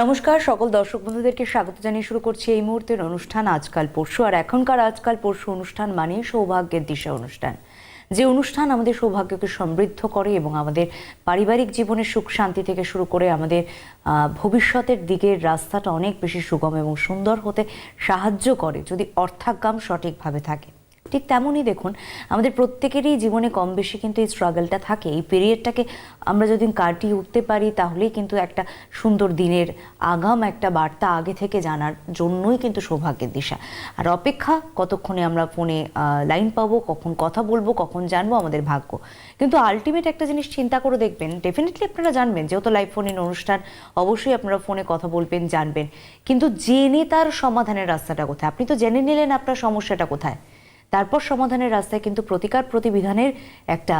নমস্কার, সকল দর্শক বন্ধুদেরকে স্বাগত জানিয়ে শুরু করছি এই মুহূর্তের অনুষ্ঠান আজকাল পরশু, আর এখনকার আজকাল পরশু অনুষ্ঠান মানে সৌভাগ্যের দিশা অনুষ্ঠান। যে অনুষ্ঠান আমাদের সৌভাগ্যকে সমৃদ্ধ করে এবং আমাদের পারিবারিক জীবনের সুখ শান্তি থেকে শুরু করে আমাদের ভবিষ্যতের দিকের রাস্তাটা অনেক বেশি সুগম এবং সুন্দর হতে সাহায্য করে যদি অর্থাজ্ঞাম সঠিকভাবে থাকে। ঠিক তেমনই দেখুন, আমাদের প্রত্যেকেরই জীবনে কম বেশি কিন্তু এই স্ট্রাগলটা থাকে। এই পিরিয়ডটাকে আমরা যদি কাটিয়ে উঠতে পারি, তাহলেই কিন্তু একটা সুন্দর দিনের আগাম, একটা বার্তা আগে থেকে জানার জন্যই কিন্তু সৌভাগ্যের দিশা। আর অপেক্ষা, কতক্ষণে আমরা ফোনে লাইন পাবো, কখন কথা বলব, কখন জানব আমাদের ভাগ্য। কিন্তু আলটিমেট একটা জিনিস চিন্তা করে দেখবেন ডেফিনেটলি আপনারা জানবেন, যেহেতু লাইভ ফোন ইন অনুষ্ঠান, অবশ্যই আপনারা ফোনে কথা বলবেন, জানবেন। কিন্তু জেনে তার সমাধানের রাস্তাটা কোথায়? আপনি তো জেনে নিলেন আপনার সমস্যাটা কোথায়? তারপর সমাধানের রাস্তায় কিন্তু প্রতিকার প্রতিবিধানের একটা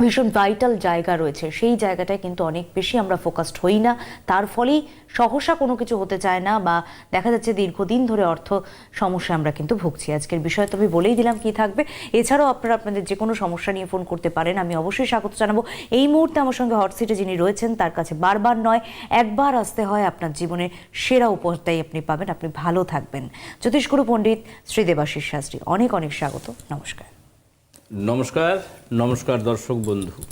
ভীষণ ভাইটাল জায়গা রয়েছে। সেই জায়গাটায় কিন্তু অনেক বেশি আমরা ফোকাসড হই না। তার ফলেই সহসা কোনো কিছু হতে চায় না বা দেখা যাচ্ছে দীর্ঘদিন ধরে অর্থ সমস্যা আমরা কিন্তু ভুগছি। আজকের বিষয় তবে বলেই দিলাম কি থাকবে। এছাড়াও আপনারা আপনাদের যে কোনো সমস্যা নিয়ে ফোন করতে পারেন। আমি অবশ্যই স্বাগত জানাব। এই মুহূর্তে আমার সঙ্গে হট সিটে যিনি রয়েছেন, তার কাছে বারবার নয়, একবার আসতে হয় আপনার জীবনের সেরা উপহারটাই আপনি পাবেন। আপনি ভালো থাকবেন। জ্যোতিষগুরু পণ্ডিত শ্রী দেবাশিস শাস্ত্রী, অনেক অনেক স্বাগত। নমস্কার। নমস্কার নমস্কার দর্শক বন্ধু।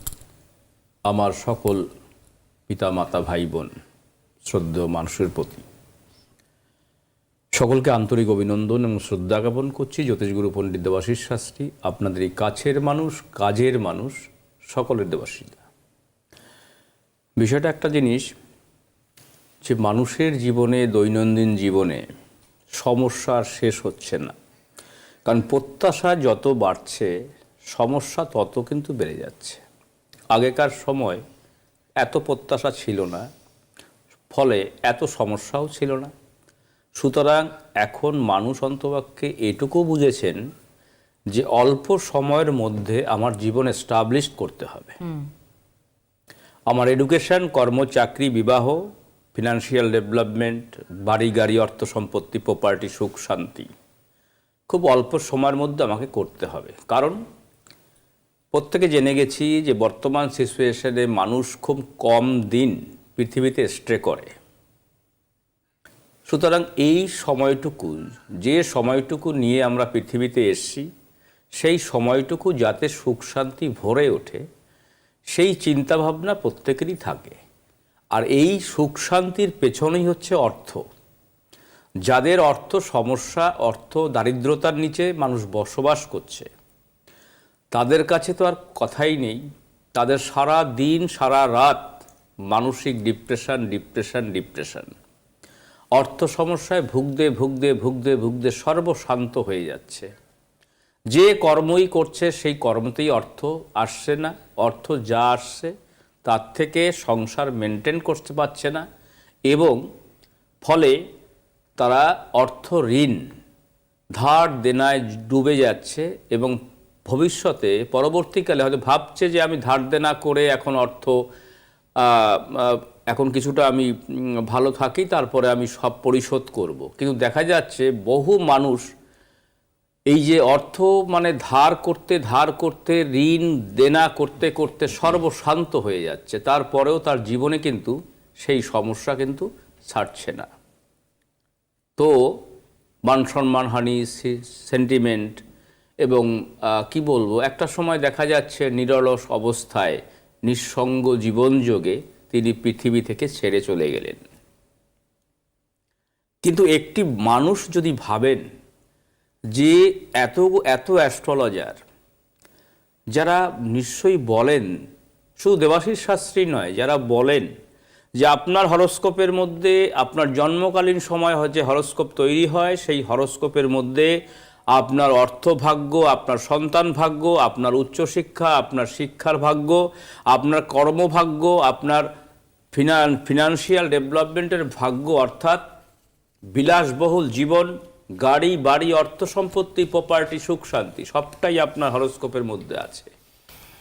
আমার সকল পিতা মাতা ভাই বোন শ্রদ্ধেয় মানুষের প্রতি। সকলকে আন্তরিক অভিনন্দন এবং শ্রদ্ধা জ্ঞাপন করছি জ্যোতিষগুরু পণ্ডিত দেবাশিস শাস্ত্রী, আপনাদের এই কাছের মানুষ, কাজের মানুষ, সকলের দেবাশিসদা বিষয়টা একটা জিনিস যে মানুষের জীবনে, দৈনন্দিন জীবনে সমস্যা আর শেষ হচ্ছে না। কারণ প্রত্যাশা যত বাড়ছে সমস্যা তত কিন্তু বেড়ে যাচ্ছে। আগেকার সময় এত প্রত্যাশা ছিল না ফলে এত সমস্যাও ছিল না। সুতরাং এখন মানুষ অন্তপক্ষে এটুকু বুঝেছেন যে অল্প সময়ের মধ্যে আমার জীবন এস্টাবলিশ করতে হবে। আমার এডুকেশন কর্ম চাকরি বিবাহ ফিনান্সিয়াল ডেভেলপমেন্ট বাড়ি গাড়ি অর্থ সম্পত্তি প্রপার্টি সুখ শান্তি খুব অল্প সময়ের মধ্যে আমাকে করতে হবে। কারণ প্রত্যেকে জেনে গেছি যে বর্তমান সিচুয়েশনে মানুষ খুব কম দিন পৃথিবীতে স্ট্রে করে। সুতরাং এই সময়টুকু, যে সময়টুকু নিয়ে আমরা পৃথিবীতে এসছি, সেই সময়টুকু যাতে সুখ শান্তি ভরে ওঠে, সেই চিন্তাভাবনা প্রত্যেকেরই থাকে। আর এই সুখ শান্তির পেছনেই হচ্ছে অর্থ। যাদের অর্থ সমস্যা, অর্থ দারিদ্রতার নিচে মানুষ বসবাস করছে তাদের কাছে তো আর কথাই নেই। তাদের সারা দিন, সারা রাত মানসিক ডিপ্রেশন ডিপ্রেশন ডিপ্রেশন অর্থ সমস্যায় ভুগতে ভুগতে ভুগতে ভুগতে সর্বশান্ত হয়ে যাচ্ছে। যে কর্মই করছে, সেই কর্মতেই অর্থ আসছে না। অর্থ যা আসছে, তার থেকে সংসার মেনটেন করতে পারছে না এবং ফলে তারা অর্থ ঋণ ধার দেনায় ডুবে যাচ্ছে এবং ভবিষ্যতে পরবর্তীকালে হয়তো ভাবছে যে আমি ধার দেনা করে এখন অর্থ এখন কিছুটা আমি ভালো থাকি, তারপরে আমি সব পরিশোধ করব। কিন্তু দেখা যাচ্ছে বহু মানুষ এই যে অর্থ মানে ধার করতে ধার করতে, ঋণ দেনা করতে করতে সর্বশান্ত হয়ে যাচ্ছে, তারপরেও তার জীবনে কিন্তু সেই সমস্যা কিন্তু ছাড়ছে না। তো মান সম্মানহানি সেন্টিমেন্ট এবং কি বলব, একটা সময় দেখা যাচ্ছে নিরলস অবস্থায়, নিঃসঙ্গ জীবনযোগে তিনি পৃথিবী থেকে ছেড়ে চলে গেলেন। কিন্তু একটি মানুষ যদি ভাবেন যে এত এত অ্যাস্ট্রোলজার, যারা নিশ্চয়ই বলেন, শুধু দেবাশিস শাস্ত্রী নয়, যারা বলেন যে আপনার হরস্কোপের মধ্যে, আপনার জন্মকালীন সময় যে হরস্কোপ তৈরি হয়, সেই হরস্কোপের মধ্যে আপনার অর্থভাগ্য আপনার সন্তান ভাগ্য, আপনার উচ্চশিক্ষা, আপনার শিক্ষার ভাগ্য, আপনার কর্মভাগ্য, আপনার ফিনান ফিনান্সিয়াল ডেভেলপমেন্টের ভাগ্য, অর্থাৎ বিলাসবহুল জীবন, গাড়ি, বাড়ি, অর্থ সম্পত্তি প্রপার্টি সুখ, শান্তি, সবটাই আপনার হরস্কোপের মধ্যে আছে।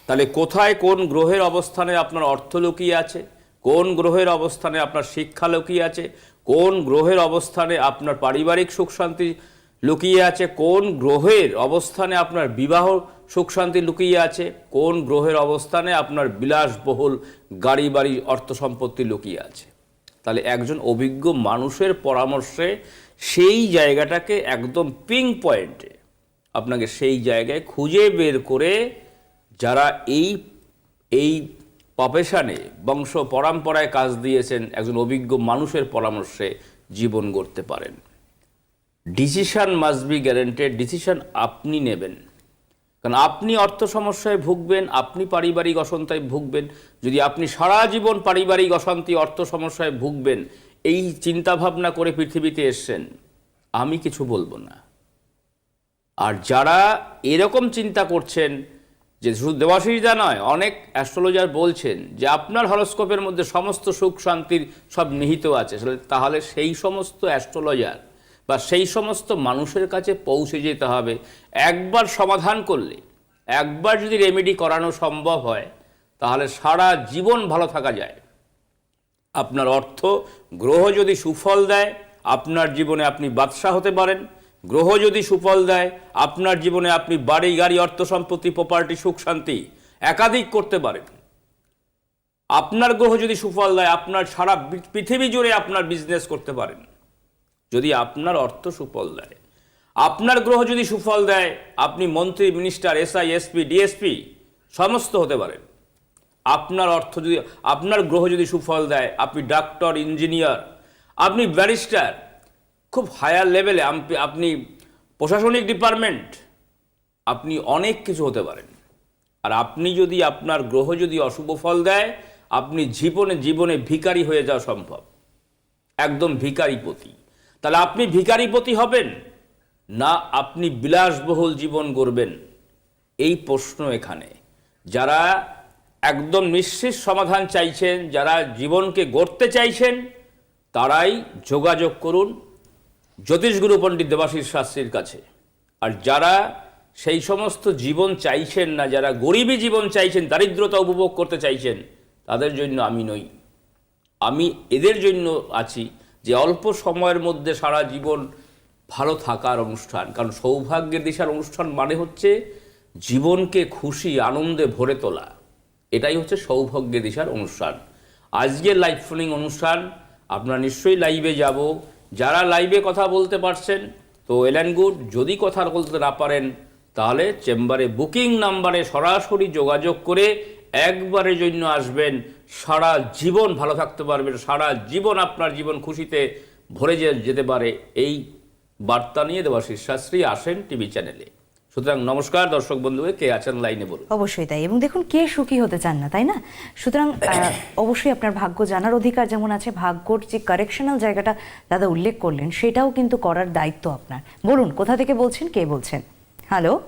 তাহলে কোথায় কোন গ্রহের অবস্থানে আপনার অর্থ লুকিয়ে আছে? কোন গ্রহের অবস্থানে আপনার শিক্ষা লুকিয়ে আছে? কোন গ্রহের অবস্থানে আপনার পারিবারিক সুখ, শান্তি লুকিয়ে আছে, কোন গ্রহের অবস্থানে আপনার বিবাহ সুখ শান্তি লুকিয়ে আছে, কোন গ্রহের অবস্থানে আপনার বিলাসবহুল গাড়ি বাড়ি অর্থ সম্পত্তি লুকিয়ে আছে? তাহলে একজন অভিজ্ঞ মানুষের পরামর্শে সেই জায়গাটাকে একদম পিং পয়েন্টে আপনাকে সেই জায়গায় খুঁজে বের করে যারা এই এই প্রফেশনে বংশ পরম্পরায় কাজ দিয়েছেন, একজন অভিজ্ঞ মানুষের পরামর্শে জীবন গড়তে পারেন। Decision must be guaranteed decision আপনি নেবেন। কারণ আপনি অর্থ সমস্যায় ভুগবেন, আপনি পারিবারিক অশান্তায় ভুগবেন। যদি আপনি সারা জীবন পারিবারিক অশান্তি, অর্থ সমস্যায় ভুগবেন, এই চিন্তা ভাবনা করে পৃথিবীতে এসছেন, আমি কিছু বলব না। আর যারা এরকম চিন্তা করছেন, যে শুধু দেবাশিসদা নয়, অনেক অ্যাস্ট্রোলজার বলছেন যে আপনার হরস্কোপের মধ্যে সমস্ত সুখ শান্তির সব নিহিত আছে, তাহলে সেই সমস্ত অ্যাস্ট্রোলজার বা সেই সমস্ত মানুষের কাছে পৌঁছে যেতে হবে। একবার সমাধান করলে, একবার যদি রেমেডি করানো সম্ভব হয়, তাহলে সারা জীবন ভালো থাকা যায়। আপনার অর্থ, গ্রহ যদি সুফল দেয়, আপনার জীবনে আপনি বাদশাহ হতে পারেন। গ্রহ যদি সুফল দেয়, আপনার জীবনে আপনি বাড়ি, গাড়ি, অর্থ সম্পত্তি প্রপার্টি সুখ, শান্তি একাধিক করতে পারেন। আপনার গ্রহ যদি সুফল দেয়, আপনার সারা পৃথিবী জুড়ে আপনার বিজনেস করতে পারেন। যদি আপনার অর্থ সুফল দেয়। আপনার গ্রহ যদি সুফল দেয়, আপনি মন্ত্রী, মিনিস্টার, এসআই, এসপি, ডিএসপি, সমস্ত হতে পারেন। আপনার অর্থ যদি, আপনার গ্রহ যদি সুফল দেয়, আপনি ডাক্তার, ইঞ্জিনিয়ার, আপনি ব্যারিস্টার, খুব হায়ার লেভেলে আপনি প্রশাসনিক ডিপার্টমেন্ট, আপনি অনেক কিছু হতে পারেন। আর আপনি যদি আপনার গ্রহ যদি অশুভ ফল দেয়, আপনি জীবনে জীবনে ভিখারি হয়ে যাওয়া সম্ভব। একদম ভিখারিপতি তাহলে আপনি ভিখারিপতি হবেন না আপনি বিলাসবহুল জীবন গড়বেন? এই প্রশ্ন এখানে। যারা একদম নিশ্চিত সমাধান চাইছেন, যারা জীবনকে গড়তে চাইছেন, তারাই যোগাযোগ করুন জ্যোতিষগুরু পণ্ডিত দেবাশিস শাস্ত্রীর কাছে। আর যারা সেই সমস্ত জীবন চাইছেন না, যারা গরিবী জীবন চাইছেন, দারিদ্রতা উপভোগ করতে চাইছেন, তাদের জন্য আমি নই। আমি এদের জন্য আছি যে অল্প সময়ের মধ্যে সারা জীবন ভালো থাকার অনুষ্ঠান। কারণ সৌভাগ্যের দিশার অনুষ্ঠান মানে হচ্ছে জীবনকে খুশি, আনন্দে ভরে তোলা। এটাই হচ্ছে সৌভাগ্যের দিশার অনুষ্ঠান। আজকের লাইভ ফোনিং অনুষ্ঠান, আপনারা নিশ্চয়ই লাইভে যাব। যারা লাইভে কথা বলতে পারছেন, তো এলেন গুড, যদি কথা বলতে না পারেন, তাহলে চেম্বারে বুকিং নাম্বারে সরাসরি যোগাযোগ করে একবারের জন্য আসবেন সারা জীবন ভালো থাকতে পারবেন সারা জীবন আপনার জীবন খুশিতে ভরে যেতে পারে এই বার্তা নিয়ে দেবাশিস শাস্ত্রী আসেন টিভি চ্যানেলে। সুতরাং নমস্কার দর্শক বন্ধু কে আছেন লাইনে বলুন। অবশ্যই তাই এবং দেখুন কে সুখী হতে চান না তাই না? সুতরাং অবশ্যই আপনার ভাগ্য জানার অধিকার যেমন আছে ভাগ্যর যে কারেকশনাল জায়গাটা দাদা উল্লেখ করলেন সেটাও কিন্তু করার দায়িত্ব আপনার। বলুন কোথা থেকে বলছেন কে বলছেন? Hello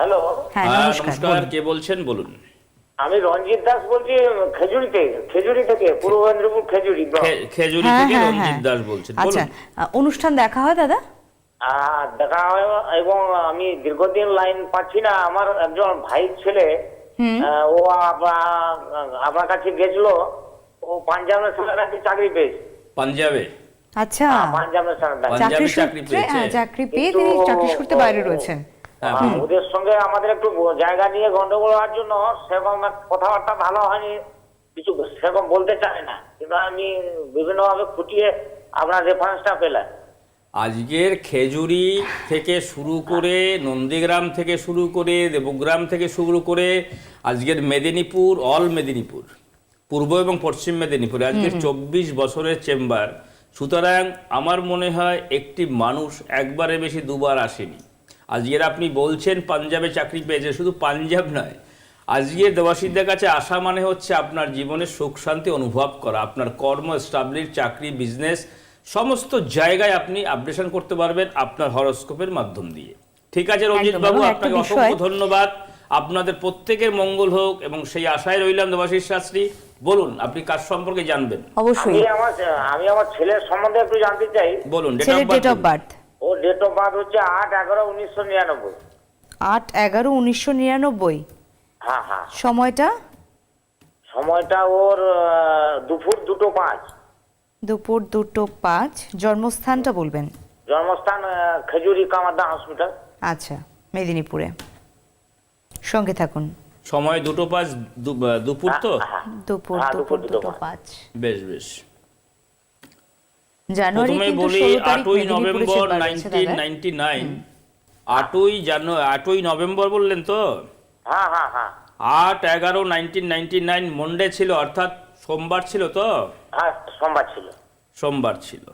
hello. হ্যাঁ হ্যাঁ, নমস্কার কে বলছেন বলুন। আমি রঞ্জিত দাস বলছি খেজুরিতে খেজুরি থেকে পূর্ব মেদিনীপুর খেজুরি খেজুরি হ্যাঁ থেকে হ্যাঁ রঞ্জিত দাস বলছেন আচ্ছা অনুষ্ঠান দেখা হয় দাদা? দেখা হয় এবং আমি দীর্ঘদিন লাইন পাচ্ছি না। আমার একজন ভাই ছেলে ও আপনা- আপনার কাছে গেছিল ও পাঞ্জাব ন্যাশনাল ব্যাংকে চাকরি পেয়েছে। পাঞ্জাবে? আচ্ছা। পাঞ্জাব ন্যাশনাল ব্যাংক পাঞ্জাবে চাকরি চাকরি পেয়েছে। হ্যাঁ চাকরি পেয়ে তিনি চাকরি সূত্রে বাইরে রয়েছেন। ওদের সঙ্গে আমাদের একটু জায়গা নিয়ে গন্ডগোল হওয়ার জন্য সেরকম কথাবার্তা ভালো হয়নি। কিছু সেরকম বলতে চায় না। কিন্তু আমি বিভিন্নভাবে খুঁটিয়ে আপনার রেফারেন্সটা পেলাম। আজকের খেজুরি থেকে শুরু করে নন্দীগ্রাম থেকে শুরু করে দেবগ্রাম থেকে শুরু করে আজকের মেদিনীপুর অল মেদিনীপুর পূর্ব এবং পশ্চিম মেদিনীপুরে আজকের চব্বিশ বছরের চেম্বার। সুতরাং আমার মনে হয় একটি মানুষ একবারে বেশি দুবার আসেনি। আজকের আপনি বলছেন পাঞ্জাবে চাকরি পেয়েছে শুধু পাঞ্জাব নয়। আজকে দেবাসীদের কাছে আসা মানে হচ্ছে আপনার জীবনে সুখ শান্তি অনুভব করা আপনার কর্ম স্টাবলির চাকরি বিজনেস সমস্ত জায়গায় আপনি আপডেশন করতে পারবেন আপনার হরস্কোপের মাধ্যম দিয়ে। ঠিক আছে রঞ্জিত বাবু আপনাকে অসংখ্য ধন্যবাদ। আপনাদের প্রত্যেকের মঙ্গল হোক এবং সেই আশায় রইলাম দেবাশিস শাস্ত্রী। বলুন আপনি কার সম্পর্কে জানবেন? অবশ্যই। আমি আমার আমি আমার ছেলের সম্বন্ধে একটু জানতে চাই। বলুন ডেট অফ বার্থ ও ডেট অফ বার্থ হচ্ছে আট এগারো উনিশশো নিরানব্বই। আট এগারো উনিশশো নিরানব্বই। হ্যাঁ হ্যাঁ। সময়টা? সময়টা ওর দুপুর দুটো পাঁচ। দুপুর দুটো পাঁচ। জন্মস্থানটা বলবেন? জন্মস্থান খেজুরি কামারদা হসপিটাল আচ্ছা মেদিনীপুরে। সঙ্গে থাকুন। সময় দুটো পাঁচ দুপুর তো? হ্যাঁ, দুপুর হ্যাঁ, দুপুর দুপুর দুটো দুটো পাঁচ। বেশ বেশ। জানুয়ারি প্রথমে কিন্তু বলি আটই নভেম্বর নাইনটিন। নাইনটি নাইন আটই জানুয়ারি আটই নভেম্বর বললেন তো? হ্যাঁ হ্যাঁ হ্যাঁ। আট এগারো নাইনটিন নাইনটি নাইন মন্ডে ছিল অর্থাৎ সোমবার ছিল তো? হ্যাঁ সোমবার ছিল। সোমবার ছিল।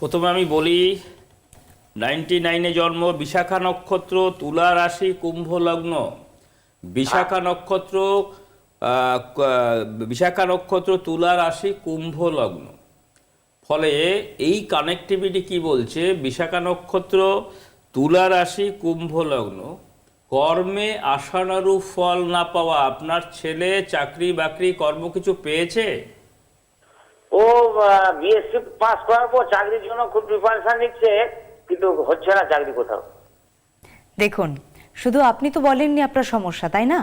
প্রথমে আমি বলি নাইনটি নাইনে জন্ম বিশাখা নক্ষত্র তুলা রাশি কুম্ভ লগ্ন। বিশাখা নক্ষত্র আহ, বিশাখা নক্ষত্র তুলা রাশি কুম্ভ লগ্ন। ফলে এই কানেক্টিভিটি কি বলছে? বিশাখা নক্ষত্র তুলা রাশি কুম্ভ লগ্ন। কর্মে আশানুরূপ ফল না পাওয়া আপনার ছেলে চাকরি বাকরি কর্ম কিছু পেয়েছে? ও বিএসসি পাস করার পর চাকরির জন্য খুব প্রিপারেশন নিচ্ছে কিন্তু হচ্ছে না চাকরি কোথাও। দেখুন শুধু আপনি তো বলেননি আপনার সমস্যা তাই না?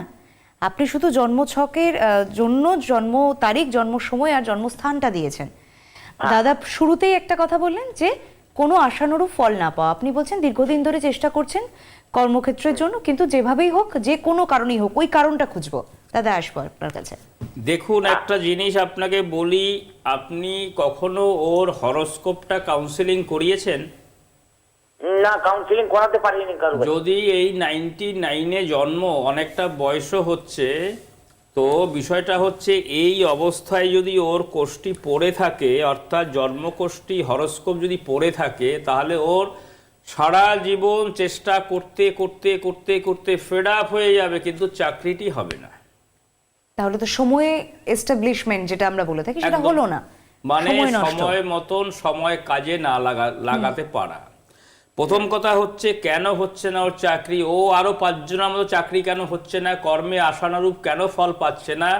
আপনি শুধু জন্মছকের আহ, জন্য জন্ম তারিখ জন্ম সময় আর জন্মস্থানটা দিয়েছেন। দাদা শুরুতেই একটা কথা বললেন যে কোনো আশানুরূপ ফল না পাওয়া। আপনি বলছেন দীর্ঘদিন ধরে চেষ্টা করছেন কর্মক্ষেত্রের জন্য কিন্তু যেভাবেই হোক যে কোনো কারণেই হোক ওই কারণটা খুঁজবো। দাদা আসব আপনার কাছে। দেখুন একটা জিনিস আপনাকে বলি আপনি কখনো ওর হরস্কোপটা কাউন্সেলিং করিয়েছেন? না কাউন্সিলিং করাতে পারিনি। যদি এই নাইনটি নাইনে জন্ম অনেকটা বয়সও হচ্ছে তো বিষয়টা হচ্ছে এই অবস্থায় যদি ওর কোষ্ঠী পড়ে থাকে অর্থাৎ জন্মকোষ্ঠী হরস্কোপ যদি পড়ে থাকে তাহলে ওর সারা জীবন চেষ্টা করতে করতে করতে করতে ফেড আপ হয়ে যাবে কিন্তু চাকরিটি হবে না। তাহলে তো সময়ে এস্টাবলিশমেন্ট যেটা আমরা বলে থাকি সেটা হলো না। মানে সময় মতন সময় কাজে না লাগা লাগাতে পারা। প্রথম কথা হচ্ছে, কেন হচ্ছে না ওর চাকরি? ও আরও পাঁচজনের মতো চাকরি কেন হচ্ছে না? কর্মে আশানুরূপ কেন ফল পাচ্ছে না?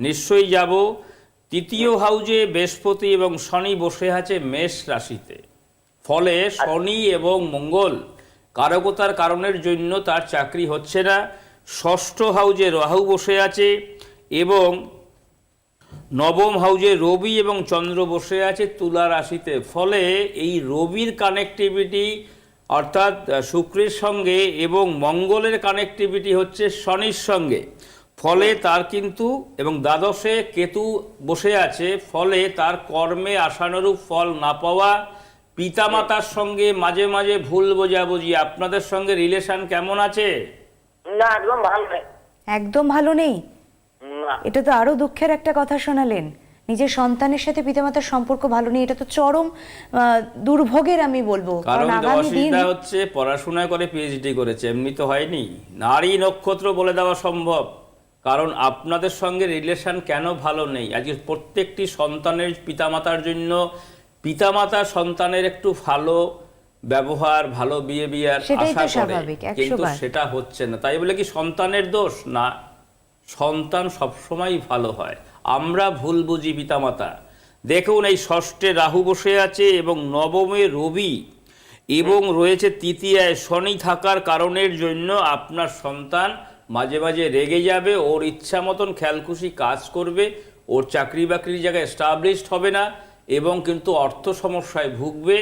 নিশ্চয়ই যাব। তৃতীয় হাউজে বৃহস্পতি এবং শনি বসে আছে মেষ রাশিতে। ফলে শনি এবং মঙ্গল কারকতার কারণের জন্য তার চাকরি হচ্ছে না। ষষ্ঠ হাউজে রাহু বসে আছে এবং নবম হাউজে রবি এবং চন্দ্র বসে আছে তুলা রাশিতে। ফলে এই রবির কানেক্টিভিটি অর্থাৎ শুক্রের সঙ্গে এবং মঙ্গলের কানেক্টিভিটি হচ্ছে শনির সঙ্গে। ফলে তার কিন্তু এবং দ্বাদশে কেতু বসে আছে ফলে তার কর্মে আশানুরূপ ফল না পাওয়া পিতামাতার সঙ্গে মাঝে মাঝে ভুল বোঝাবুঝি। আপনাদের সঙ্গে রিলেশন কেমন আছে? না একদম ভালো নেই। একদম ভালো নেই? এটা তো আরও দুঃখের একটা কথা শোনালেন। নিজের সন্তানের সাথে পিতামাতার সম্পর্ক ভালো নেই এটা তো চরম দুর্ভোগের আমি বলব। কারণ অসুবিধা হচ্ছে পড়াশোনা করে পিএইচডি করেছে এমনি তো হয়নি। নারী নক্ষত্র বলে দেওয়া সম্ভব। কারণ আপনাদের সঙ্গে রিলেশন কেন ভালো নেই? আজকে প্রত্যেকটি সন্তানের পিতামাতার জন্য পিতামাতা সন্তানের একটু ভালো ব্যবহার ভালো বিহেভিয়ার আশা করে। কিন্তু সেটা হচ্ছে না। তাই বলে কি সন্তানের দোষ? না সন্তান সবসময় ভালো হয়। আমরা ভুল বুঝি, পিতামাতা। দেখুন, এই ষষ্ঠে রাহু বসে আছে এবং নবমে রবি, এবং রয়েছে তৃতীয়ায় শনি থাকার কারণের জন্য আপনার সন্তান মাঝে মাঝে রেগে যাবে, ওর ইচ্ছা মতন খেয়ালখুশি কাজ করবে, ওর চাকরি বাকরির জায়গায় এস্টাবলিশড হবে না, এবং কিন্তু অর্থ সমস্যায় ভুগবে।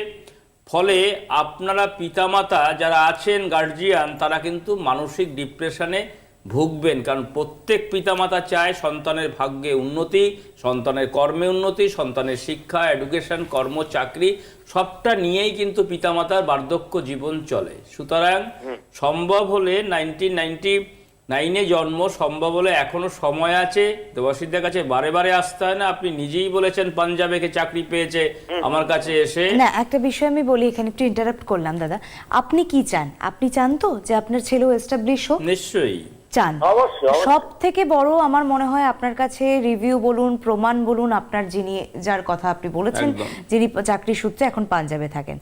ফলে আপনারা পিতামাতা যারা আছেন গার্জিয়ান তারা কিন্তু মানসিক ডিপ্রেশনে ভুগবেন কারণ প্রত্যেক পিতামাতা চায় সন্তানের ভাগ্যে উন্নতি সন্তানের কর্মে উন্নতি সন্তানের শিক্ষা এডুকেশন কর্ম চাকরি সবটা নিয়েই কিন্তু পিতামাতার বার্ধক্য জীবন চলে। সুতরাং সম্ভব হলে নাইনটিন নাইনটি নাইনে জন্ম সম্ভব হলে এখনও সময় আছে। দেবাশিসদের কাছে বারে বারে আসতে হয় না আপনি নিজেই বলেছেন পাঞ্জাবে কে চাকরি পেয়েছে আমার কাছে এসে না একটা বিষয় আমি বলি এখানে একটু ইন্টারাপ্ট করলাম দাদা। আপনি কি চান? আপনি চান তো যে আপনার ছেলেও এস্টাবলিশ হোক? নিশ্চয়ই। চান। সব থেকে বড় আমার মনে হয় আপনার কাছে রিভিউ বলুন প্রমাণ বলুন আপনার যিনি যার কথা আপনি বলেছেন যিনি চাকরি সূত্রে এখন পাঞ্জাবে থাকেন।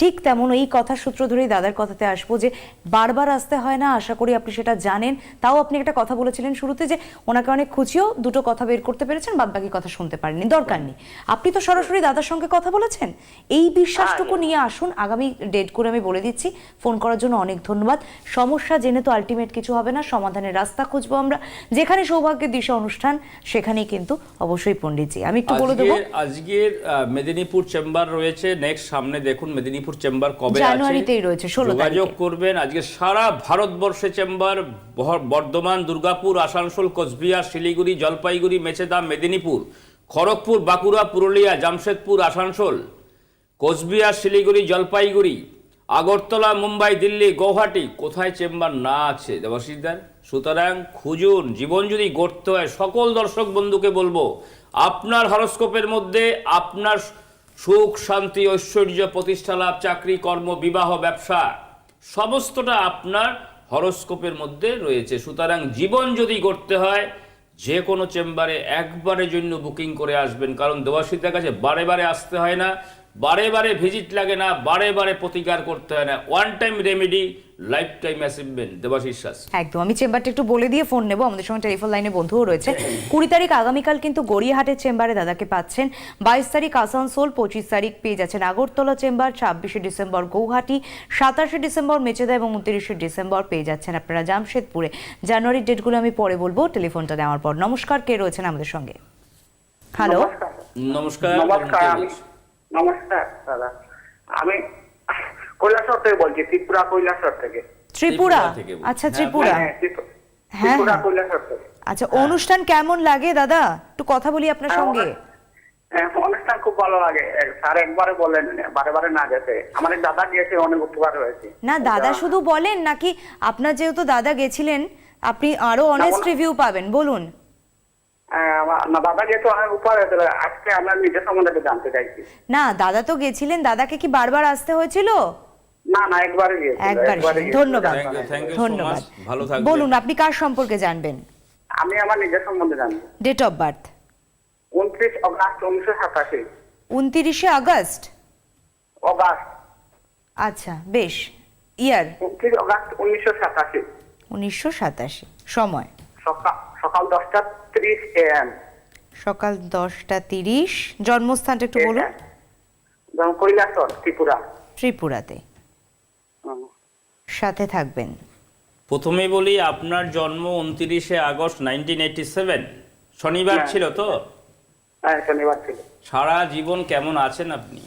ঠিক তেমন এই কথা সূত্র ধরেই দাদার কথাতে আসব যে বারবার আসতে হয় না আশা করি আপনি সেটা জানেন। তাও আপনি একটা কথা বলেছিলেন শুরুতে যে ওনাকে অনেক খুঁচিয়েও দুটো কথা বের করতে পেরেছেন বাদ বাকি কথা শুনতে পারেননি দরকার নেই। আপনি তো সরাসরি দাদার সঙ্গে কথা বলেছেন? এই বিশ্বাসটুকু নিয়ে আসুন আগামী ডেট করে আমি বলে দিচ্ছি ফোন করার জন্য অনেক ধন্যবাদ। সমস্যা জেনে তো আলটিমেট কিছু হবে না সমাধানের রাস্তা খুঁজবো আমরা। যেখানে সৌভাগ্যের দিশা অনুষ্ঠান সেখানেই কিন্তু অবশ্যই পণ্ডিতজি। আমি একটু বলে দেবো। আজকের আজকের মেদিনীপুর চেম্বার রয়েছে। নেক্সট সামনে দেখুন মেদিনীপুর চেম্বার কবে জানুয়ারিতেই রয়েছে, 16 যোগাযোগ করবেন। আজকে সারা ভারতবর্ষে চেম্বার বর্ধমান দুর্গাপুর আসানসোল কোচবিহার শিলিগুড়ি জলপাইগুড়ি মেচেদা মেদিনীপুর খড়গপুর বাঁকুড়া পুরুলিয়া জামশেদপুর আসানসোল কোচবিহার শিলিগুড়ি জলপাইগুড়ি আগরতলা মুম্বাই দিল্লি গৌহাটি। কোথায় চেম্বার না আছে? দেবাশিসদার সুতরাং খুঁজুন জীবন যদি গড়তে হয় সকল দর্শক বন্ধুকে বলব আপনার হরস্কোপের মধ্যে আপনার সুখ, শান্তি, ঐশ্বর্য, প্রতিষ্ঠা লাভ, চাকরি, কর্ম, বিবাহ, ব্যবসা, সমস্তটা আপনার হরস্কোপের মধ্যে রয়েছে। সুতরাং জীবন যদি করতে হয়, যে কোনো চেম্বারে একবারের জন্য বুকিং করে আসবেন। কারণ দেবাশিতার কাছে বারে বারে আসতে হয় না। বারে বারে ভিজিট লাগে না বারে বারে প্রতিকার করতে হয় না। One time remedy life time achievement Debasish Shastri. একদম আমি চেম্বারটা একটু বলে দিয়ে ফোন নেব। আমাদের সঙ্গে টেলিফোন লাইনে বন্ধুও রয়েছে। কুড়ি তারিখ আগামীকাল কিন্তু গড়িয়াহাটের চেম্বারে দাদাকে পাচ্ছেন। বাইশ তারিখ আসানসোল পঁচিশ তারিখ পেয়ে যাচ্ছেন আগরতলা চেম্বার ছাব্বিশে ডিসেম্বর গৌহাটি সাতাশে ডিসেম্বর মেচেদা এবং উনত্রিশে ডিসেম্বর পেয়ে যাচ্ছেন আপনারা জামশেদপুরে। জানুয়ারির ডেটগুলো আমি পরে বলব টেলিফোনটা দেওয়ার পর। নমস্কার কে রয়েছেন আমাদের সঙ্গে? হ্যালো নমস্কার। নমস্কার নমস্কার দাদা। আমি কৈলাসর থেকে বলছি ত্রিপুরা কৈলাসর থেকে। ত্রিপুরা। আচ্ছা হ্যাঁ, ত্রিপুরা। হ্যাঁ হ্যাঁ, ত্রিপুরা হ্যাঁ। কৈলাসর থেকে। আচ্ছা অনুষ্ঠান কেমন লাগে দাদা? একটু কথা বলি আপনার সঙ্গে। হ্যাঁ, অনুষ্ঠান খুব ভালো লাগে। স্যার একবারে বলেন বারে বারে না যেতে। আমাদের দাদা গিয়েছে অনেক উপকার হয়েছে। না দাদা শুধু বলেন নাকি আপনার যেহেতু দাদা গেছিলেন আপনি আরও অনেস্ট রিভিউ পাবেন বলুন। আমার- না দাদা অনেক উপকার আজকে আমরা নিজের সম্বন্ধে জানতে চাইছি। না দাদা তো গেছিলেন দাদাকে কি বারবার আসতে হয়েছিল? না একবারে ধন্যবাদ। ধন্যবাদ। বলুন আপনি কার সম্পর্কে জানবেন? আমি আমার নিজের সম্বন্ধে জানব। ডেট অফ বার্থ উনত্রিশ অগাস্ট উনিশশো সাতাশি। উনত্রিশে আগস্ট? অগাস্ট। আচ্ছা বেশ। ইয়ার উনত্রিশ অগাস্ট উনিশশো সাতাশি। উনিশশো সাতাশি। সময়? সকাল সকাল দশটা ত্রিশ এম। সকাল দশটা তিরিশ। জন্মস্থানটা একটু বলুন। কৈলাসর ত্রিপুরা। ত্রিপুরাতে। সাথে থাকবেন। প্রথমে বলি আপনার জন্ম উনত্রিশে আগস্ট নাইনটিন সেভেন। শনিবার হ্যাঁ। ছিল তো? হ্যাঁ শনিবার ছিল। সারা জীবন কেমন আছেন আপনি?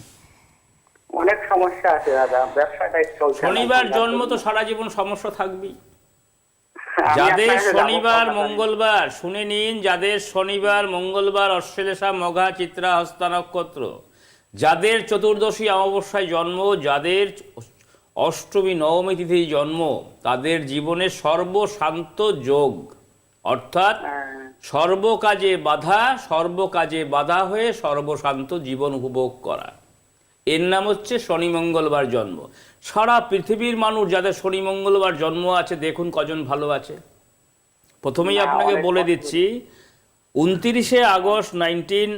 অনেক সমস্যা আছে দাদা। ব্যবসাটাই চলছে শনিবার জন্ম তো সারা জীবন সমস্যা থাকবেই। যাদের শনিবার মঙ্গলবার শুনে নিন যাদের শনিবার মঙ্গলবার অশ্লেষা মঘা চিত্রা হস্তা নক্ষত্র যাদের চতুর্দশী অমাবস্যায় জন্ম যাদের অষ্টমী নবমী তিথি জন্ম তাদের জীবনে সর্বশান্ত যোগ অর্থাৎ হ্যাঁ, সর্বকাজে বাধা সর্বকাজে বাধা হয়ে সর্বশান্ত জীবন উপভোগ করা। এর নাম হচ্ছে শনি মঙ্গলবার জন্ম। সারা পৃথিবীর মানুষ যাদের শনি মঙ্গলবার জন্ম আছে দেখুন কজন ভালো আছে। প্রথমেই আপনাকে বলে দিচ্ছি উনতিরিশে আগস্ট নাইনটিন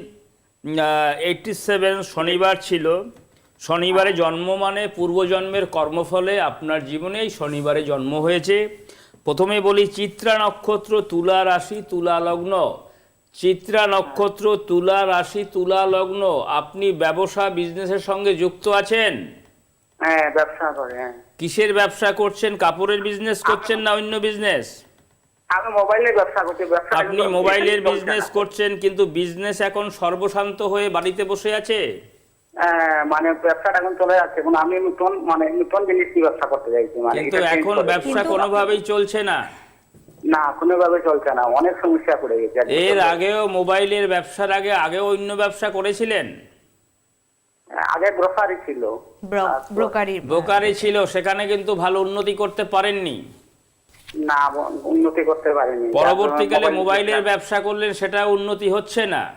এইটটি সেভেন শনিবার ছিল। শনিবারে জন্ম মানে পূর্বজন্মের কর্মফলে আপনার জীবনে এই শনিবারে জন্ম হয়েছে। প্রথমে বলি চিত্রা নক্ষত্র তুলা রাশি তুলা লগ্ন। চিত্রা নক্ষত্র তুলা রাশি তুলা লগ্ন। আপনি ব্যবসা বিজনেসের সঙ্গে যুক্ত আছেন? হ্যাঁ ব্যবসা করে হ্যাঁ। কিসের ব্যবসা করছেন? কাপড়ের বিজনেস করছেন না অন্য বিজনেস আমি মোবাইলে ব্যবসা করছি ব্যবসা আপনি মোবাইলের বিজনেস করছেন কিন্তু বিজনেস এখন সর্বশান্ত হয়ে বাড়িতে বসে আছে? হ্যাঁ, মানে ব্যবসাটা এখন চলে যাচ্ছে এখন আমি নতুন মানে নতুন জিনিস নিয়ে ব্যবসা করতে চাইছি মানে কিন্তু এখন ব্যবসা কোনোভাবেই চলছে না। না কোনোভাবে চলছে না অনেক সমস্যা পড়ে গেছে। এর আগেও মোবাইলের ব্যবসার আগে আগেও অন্য ব্যবসা করেছিলেন? আগে গ্রোসারি ছিল। ব্রোকারির বোকারে ছিল সেখানে কিন্তু ভালো উন্নতি করতে পারেননি। না উন্নতি করতে পারিনি। পরবর্তীকালে মোবাইলের ব্যবসা করলেন সেটা উন্নতি হচ্ছে না?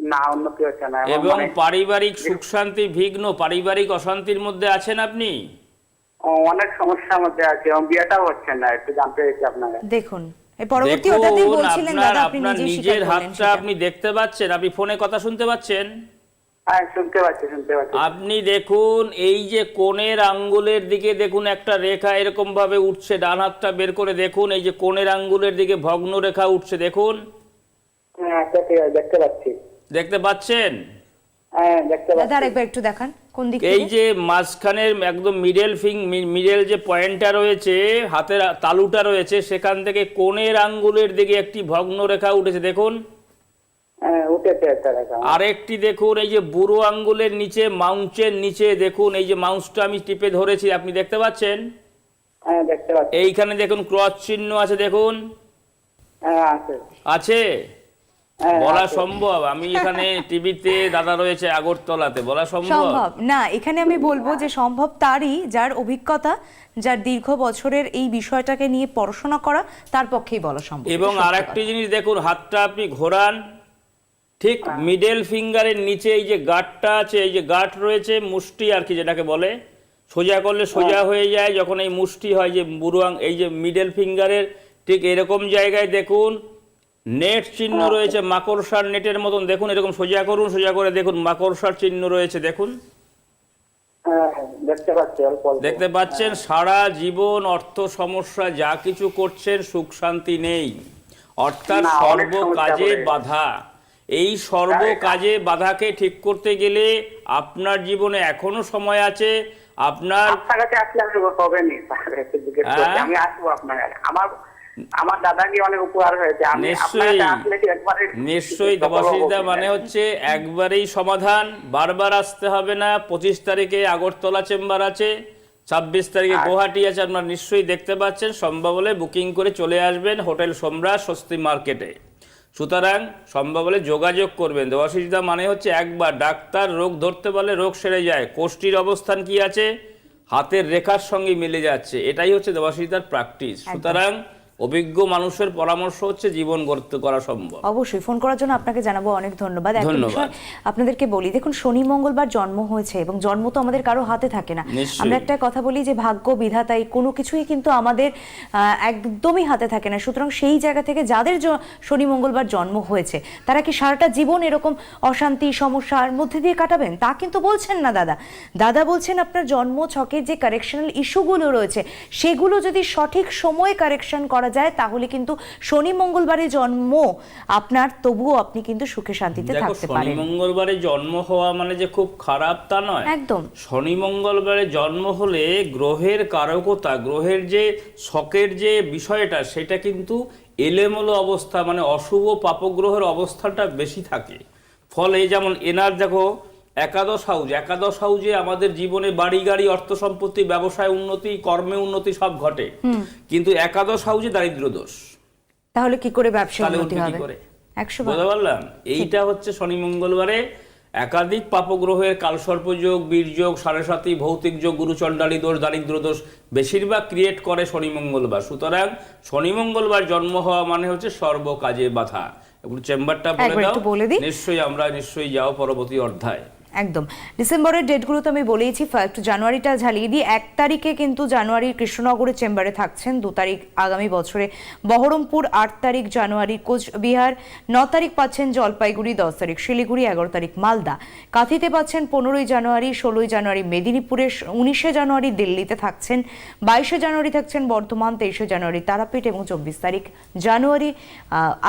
না উন্নতি হচ্ছে না। এবং মানে- পারিবারিক সুখ শান্তি বিঘ্ন পারিবারিক অশান্তির মধ্যে আছেন আপনি? অনেক সমস্যার মধ্যে আছে। এবং বিয়েটাও হচ্ছে না একটু জানতে চাইছি আপনাকে। দেখুন পরবর্তী ওটাতেই বলছিলেন আপনার দাদা আপনি আপনার নিজের হাতটা আপনি দেখতে পাচ্ছেন আপনি ফোনে কথা শুনতে পাচ্ছেন? আপনি দেখুন এই যে কোণের আঙ্গুলের দিকে দেখুন একটা রেখা এরকম ভাবে উঠছে ডান হাতটা বের করে দেখুন এই যে কোণের আঙ্গুলের দিকে ভগ্ন রেখা উঠছে দেখুন। হ্যাঁ দেখতে পাচ্ছি দেখতে পাচ্ছেন? হ্যাঁ দেখতে দাদা পাচ্ছি। আরেকবার একটু দেখান কোন দিক এই যে মাঝখানের একদম মিডল ফিং মিডল যে পয়েন্টটা রয়েছে হাতের তালুটা রয়েছে সেখান থেকে কোণের আঙ্গুলের দিকে একটি ভগ্ন রেখা উঠেছে দেখুন হ্যাঁ, উঠেছে স্যার এখন আরেকটি দেখুন এই যে বুড়ো আঙ্গুলের নিচে মাউন্টের নিচে দেখুন এই যে মাউসটা আমি টিপে ধরেছি আপনি দেখতে পাচ্ছেন? হ্যাঁ দেখতে পাচ্ছি। এইখানে দেখুন ক্রস চিহ্ন আছে দেখুন। হ্যাঁ আছে। আছে? হ্যাঁ, বলা সম্ভব আমি এখানে টিভিতে দাদা রয়েছে আগরতলাতে বলা সম্ভব? সম্ভব। না এখানে আমি বলব যে সম্ভব তারই যার অভিজ্ঞতা যার দীর্ঘ বছরের এই বিষয়টাকে নিয়ে পড়াশোনা করা তার পক্ষেই বলা সম্ভব। এবং সত্যি আর একটি জিনিস দেখুন হাতটা আপনি ঘোরান ঠিক মিডল ফিঙ্গারের নিচে এই যে গাঁটটা আছে এই যে গাঁট রয়েছে মুষ্টি আর কি যেটাকে বলে সোজা করলে সোজা হয়ে যায় যখন এই মুষ্টি হয় যে বুড়ুয়াং এই যে মিডল ফিঙ্গারের ঠিক এরকম জায়গায় দেখুন নেট চিহ্ন রয়েছে মাকড়সার নেটের মতন দেখুন এরকম সোজা করুন সোজা করে দেখুন মাকড়সার চিহ্ন রয়েছে দেখুন। হ্যাঁ হ্যাঁ, দেখতে পাচ্ছেন সারা জীবন অর্থ সমস্যা যা কিছু করছেন সুখ শান্তি নেই। অর্থাৎ সর্ব কাজে। বাধা। এই সর্ব কাজে বাধাকে ঠিক করতে গেলে আপনার জীবনে এখনও সময় আছে। আপনার আমি। হ্যাঁ? আমি আসব আপনার আমার আমার দাদাকে অনেক উপকার হয়েছে। নিশ্চয়ই। দেবাশিসদা মানে হচ্ছে একবারেই সমাধান। বারবার আসতে হবে না। পঁচিশ তারিখে আগরতলা চেম্বার আছে। ছাব্বিশ তারিখে গুয়াহাটি আছে। আপনারা নিশ্চয়ই দেখতে পাচ্ছেন। সম্ভব হলে বুকিং করে চলে আসবেন হোটেল সম্রাট স্বস্তি মার্কেটে। সুতরাং সম্ভব হলে যোগাযোগ করবেন। দেবাশিসদা মানে হচ্ছে একবার ডাক্তার রোগ ধরতে পারলে রোগ সেরে যায়। কোষ্ঠীর অবস্থান কি আছে? হাতের রেখার সঙ্গে মিলে যাচ্ছে। এটাই হচ্ছে দেবাশিসদার প্র্যাকটিস সুতরাং অভিজ্ঞ মানুষের পরামর্শ হচ্ছে জীবন গড়তে করা সম্ভব। অবশ্যই ফোন করার জন্য আপনাকে জানাব অনেক ধন্যবাদ। ধন্যবাদ। আপনাদেরকে বলি দেখুন শনি মঙ্গলবার জন্ম হয়েছে এবং জন্ম তো আমাদের কারও হাতে থাকে না। আমরা একটা কথা বলি যে ভাগ্য বিধাতাই কোনো কিছুই কিন্তু আমাদের একদমই হাতে থাকে না। সুতরাং সেই জায়গা থেকে যাদের শনি মঙ্গলবার জন্ম হয়েছে তারা কি সারাটা জীবন এরকম অশান্তি সমস্যার মধ্যে দিয়ে কাটাবেন? তা কিন্তু বলছেন না দাদা। দাদা বলছেন আপনার জন্ম ছকের যে কারেকশনাল ইস্যুগুলো রয়েছে সেগুলো যদি সঠিক সময়ে কারেকশন করা যায় তাহলে কিন্তু শনি মঙ্গলবারে জন্ম আপনার তবুও আপনি কিন্তু সুখে শান্তিতে থাকতে শনি মঙ্গলবারে জন্ম হওয়া মানে যে খুব খারাপ তা নয়। একদম। শনি মঙ্গলবারে জন্ম হলে গ্রহের কারকতা গ্রহের যে শকের যে বিষয়টা সেটা কিন্তু এলেমলো অবস্থা মানে অশুভ পাপগ্রহের অবস্থাটা বেশি থাকে। ফলে যেমন এনার দেখো একাদশ হাউজ। একাদশ হাউজে আমাদের জীবনে বাড়ি গাড়ি অর্থ সম্পত্তি ব্যবসায় উন্নতি কর্মে উন্নতি সব ঘটে। কিন্তু একাদশ হাউজে দারিদ্র দোষ। তাহলে কি করে ব্যবসা উন্নতি হবে। বুঝতে পারলাম? এইটা হচ্ছে শনি মঙ্গলবারে একাধিক পাপগ্রহের কালসর্পযোগ বীরযোগ সাড়ে সাতি ভৌতিক যোগ গুরুচণ্ডালী দোষ দারিদ্র দোষ বেশিরভাগ ক্রিয়েট করে শনি মঙ্গলবার। সুতরাং শনি মঙ্গলবার জন্ম হওয়া মানে হচ্ছে সর্ব কাজে বাধা এবং চেম্বারটা বলে দাও। নিশ্চয়ই আমরা নিশ্চয়ই যাও পরবর্তী অধ্যায়। একদম। ডিসেম্বরের ডেটগুলো তো আমি বলেইছি ফার্স্ট জানুয়ারিটা ঝালিয়ে দিই এক তারিখে কিন্তু জানুয়ারির কৃষ্ণনগরের চেম্বারে থাকছেন। দু তারিখ আগামী বছরে বহরমপুর, আট তারিখ জানুয়ারি কোচবিহার, ন তারিখ পাচ্ছেন জলপাইগুড়ি, দশ তারিখ শিলিগুড়ি, এগারো তারিখ মালদা। কাঁথিতে পাচ্ছেন পনেরোই জানুয়ারি, ষোলোই জানুয়ারি মেদিনীপুরে, উনিশে জানুয়ারি দিল্লিতে থাকছেন, বাইশে জানুয়ারি থাকছেন বর্ধমান, তেইশে জানুয়ারি তারাপীঠ এবং চব্বিশ তারিখ জানুয়ারি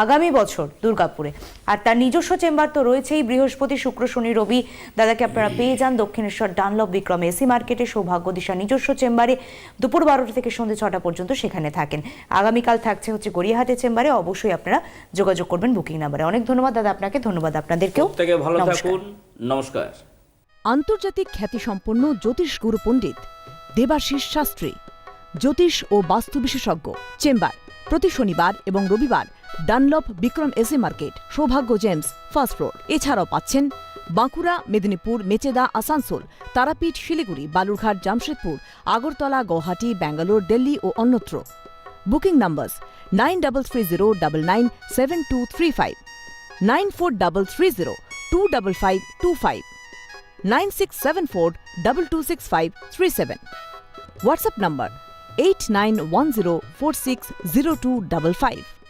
আগামী বছর দুর্গাপুরে। আর তার নিজস্ব চেম্বার তো রয়েছেই, বৃহস্পতি, শুক্র, শনি, রবি দাদাকে আপনারা পেয়ে যান দক্ষিণেশ্বর ডানলভ বিক্রম এসি মার্কেটে সৌভাগ্য দিশা নিজস্ব চেম্বারে দুপুর বারোটা থেকে সন্ধ্যে ছটা পর্যন্ত সেখানে থাকেন। আগামীকাল থাকছে হচ্ছে গড়িয়াহাটে চেম্বারে অবশ্যই আপনারা যোগাযোগ করবেন বুকিং নাম্বারে। অনেক ধন্যবাদ দাদা আপনাকে ধন্যবাদ আপনাদেরকেও। থেকে ভালো নমস্কার। থাকুন নমস্কার। আন্তর্জাতিক খ্যাতিসম্পন্ন জ্যোতিষ গুরু পণ্ডিত দেবাশিস শাস্ত্রী জ্যোতিষ ও বাস্তু বিশেষজ্ঞ চেম্বার প্রতি শনিবার এবং রবিবার ডানলপ বিক্রম এসে মার্কেট সৌভাগ্য জেমস ফার্স্ট ফ্লোর। এছাড়াও পাচ্ছেন বাঁকুড়া, মেদিনীপুর, মেচেদা, আসানসোল, তারাপীঠ, শিলিগুড়ি, বালুরঘাট, জামশেদপুর, আগরতলা, গৌহাটি, ব্যাঙ্গালোর, দিল্লি ও অন্যত্র booking numbers nine double three zero double nine seven two three five, nine four double three zero two double five two five 9674 226537. WhatsApp number 8910460255.